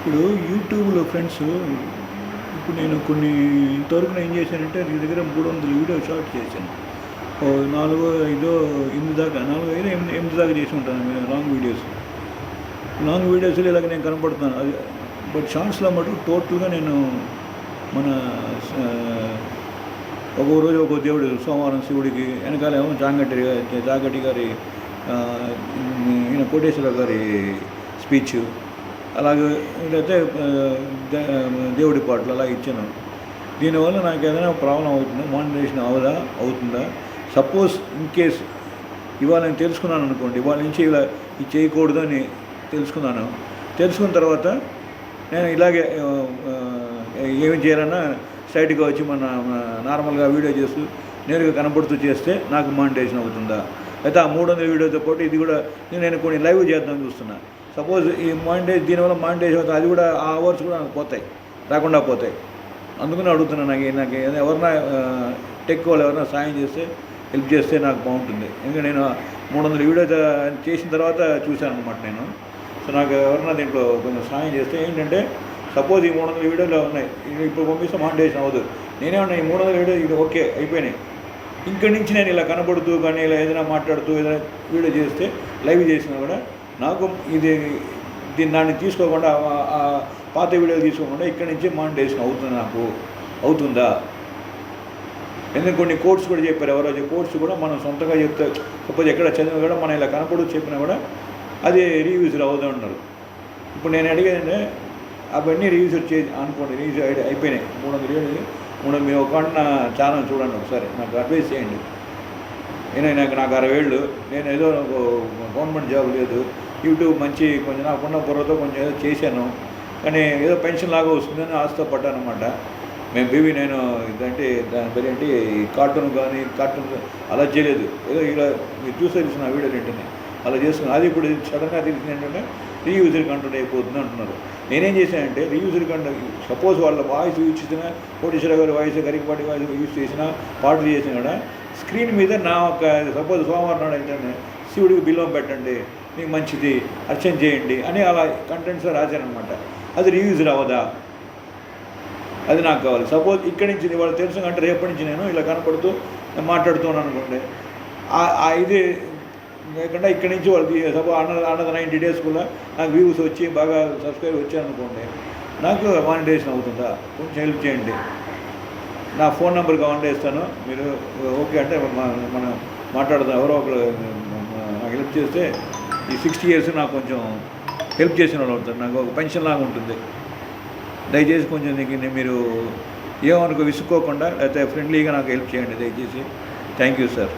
ఇప్పుడు యూట్యూబ్లో ఫ్రెండ్స్ ఇప్పుడు నేను కొన్ని ఇంతవరకు నేను ఏం చేశానంటే నీ దగ్గర మూడు వందల వీడియో షార్ట్ చేశాను. నాలుగో ఐదో ఎనిమిది దాకా నాలుగు ఐదో ఎనిమిది ఎనిమిది దాకా చేసి ఉంటాను లాంగ్ వీడియోస్ లాంగ్ వీడియోస్లో ఇలాగ నేను కనపడుతున్నాను అది బట్ షార్ట్స్లో మటుకు టోటల్గా నేను మన ఆ, ఒక్కొక్క రోజు ఒక్కో దేవుడు సోమవారం శివుడికి వెనకాల ఏమో జాంగట్టి గా- గారి ఈయన కోటేశ్వర గారి స్పీచ్. అలాగే లేకపోతే దేవుడి పాటలు అలా ఇచ్చాను. దీనివల్ల నాకు ఏదైనా ప్రాబ్లం అవుతుందా? మానిటైజేషన్ అవదా? అవుతుందా? సపోజ్ ఇన్ కేస్ ఇవాళ నేను తెలుసుకున్నాను అనుకోండి ఇవాళ నుంచి ఇలా ఇది చేయకూడదు అని తెలుసుకున్నాను. తెలుసుకున్న తర్వాత నేను ఇలాగే ఏమి చేయాలన్నా స్ట్రైట్గా వచ్చి మన మన నార్మల్గా వీడియో చేస్తూ నేరుగా కనపడుతూ చేస్తే నాకు మానిటైజేషన్ అవుతుందా? అయితే ఆ మూడు వందల వీడియోతో పాటు ఇది కూడా నేను కొన్ని లైవ్ చేద్దాం చూస్తున్నా. సపోజ్ ఈ మానిటైజ్ దీనివల్ల మానిటైజ్ అవుతుంది. అది కూడా ఆ అవర్స్ కూడా నాకు పోతాయి. రాకుండా పోతాయి. అందుకని అడుగుతున్నాను నాకు నాకు ఏదైనా ఎవరన్నా టెక్ వాళ్ళు ఎవరైనా సాయం చేస్తే హెల్ప్ చేస్తే నాకు బాగుంటుంది. ఎందుకంటే నేను మూడు వందల వీడియో చేసిన తర్వాత చూశాను అనమాట నేను. సో నాకు ఎవరన్నా దీంట్లో కొంచెం సాయం చేస్తే ఏంటంటే సపోజ్ ఈ మూడు వందల వీడియోలు ఉన్నాయి. ఇప్పుడు పంపిస్తే మానిటైజేషన్ అవ్వదు. నేనేమన్నా ఈ మూడు వందల వీడియో ఇది ఓకే అయిపోయినాయి. ఇంకా నుంచి నేను ఇలా కనబడుతూ కానీ ఇలా ఏదైనా మాట్లాడుతూ ఏదైనా వీడియో చేస్తే లైవ్ చేసినా కూడా నాకు ఇది దీన్ని దాన్ని తీసుకోకుండా ఆ- పాత వీడియోలు తీసుకోకుండా ఇక్కడి నుంచి మానిటైజేషన్ అవుతుంది నాకు. అవుతుందా? ఎందుకు కొన్ని కోర్స్ కూడా చెప్పారు ఎవరో కోర్స్ కూడా మనం సొంతంగా చెప్తే సపోజ్ ఎక్కడ చదివి కూడా మనం ఇలా కనపడు చెప్పినా కూడా అది రీయూజ్ అవ్వదు ఉన్నారు ఇప్పుడు నేను అడిగేదంటే అవన్నీ రీయూజ్ చే అనుకోండి రీయూజ్ ఐడి అయిపోయినాయి. మూడు వందల ఏడు మూడు మీ మీరు ఒక ఛానల్ చూడండి ఒకసారి. నాకు అడ్వైస్ చేయండి. నేను నాకు నాకు అరవై ఏళ్ళు. నేను ఏదో గవర్నమెంట్ జాబ్ లేదు. యూట్యూబ్ మంచి కొంచెం నాకున్న బుర్రతో కొంచెం ఏదో చేశాను. కానీ ఏదో పెన్షన్ లాగా వస్తుందని ఆశతో పడ్డాను అనమాట మేము బీవీ నేను ఇదంటే దాని పేరు ఏంటి? ఈ కార్టూన్ కానీ కార్టూన్ అలా చేయలేదు. ఏదో ఇలా మీరు చూసే తెలిసిన వీడియోలు ఏంటని అలా చేస్తున్నాను అది ఇప్పుడు సడన్గా తెలిసింది ఏంటంటే రీయూజర్ కంటెంట్ అయిపోతుంది అంటున్నారు. నేనేం చేశానంటే రీయూజర్ కంటెంట్ సపోజ్ వాళ్ళ వాయిస్ యూజ్ చేసిన కోటేశ్వర గారి వాయిస్ గరికపాటి వాయిస్ యూజ్ చేసిన పాటలు చేసిన కూడా స్క్రీన్ మీద నా ఒక సపోజ్ సోమవారం నాడు ఏంటంటే శివుడికి బిల్వం పెట్టండి మీకు మంచిది అర్చన చేయండి అని అలా కంటెంట్స్లో రాశానమాట అది రీయూజ్ రావదా అది నాకు కావాలి. సపోజ్ ఇక్కడి నుంచి వాళ్ళు తెలుసు అంటే రేపటి నుంచి నేను ఇలా కనపడుతూ మాట్లాడుతున్నాను అనుకోండి ఆ- ఇది లేకుండా ఇక్కడి నుంచి వాళ్ళు సపోజ్ అన్నది అన్నది నైంటీ డేస్ కూడా నాకు వ్యూస్ వచ్చి బాగా సబ్స్క్రైబ్ వచ్చాయనుకోండి నాకు మానిటైజేషన్ అవుతుందా? కొంచెం హెల్ప్ చేయండి. నా ఫోన్ నెంబర్ కావాలంటే ఇస్తాను. మీరు ఓకే అంటే మనం మాట్లాడదాం. ఎవరో ఒకరు నాకు హెల్ప్ చేస్తే ఈ సిక్స్టీ ఇయర్స్ నాకు కొంచెం హెల్ప్ చేసిన వాళ్ళు అవుతారు నాకు ఒక పెన్షన్ లాగా ఉంటుంది. దయచేసి కొంచెం నీకు మీరు ఏమనుకో విసుక్కోకుండా లేకపోతే ఫ్రెండ్లీగా నాకు హెల్ప్ చేయండి దయచేసి. Thank you sir.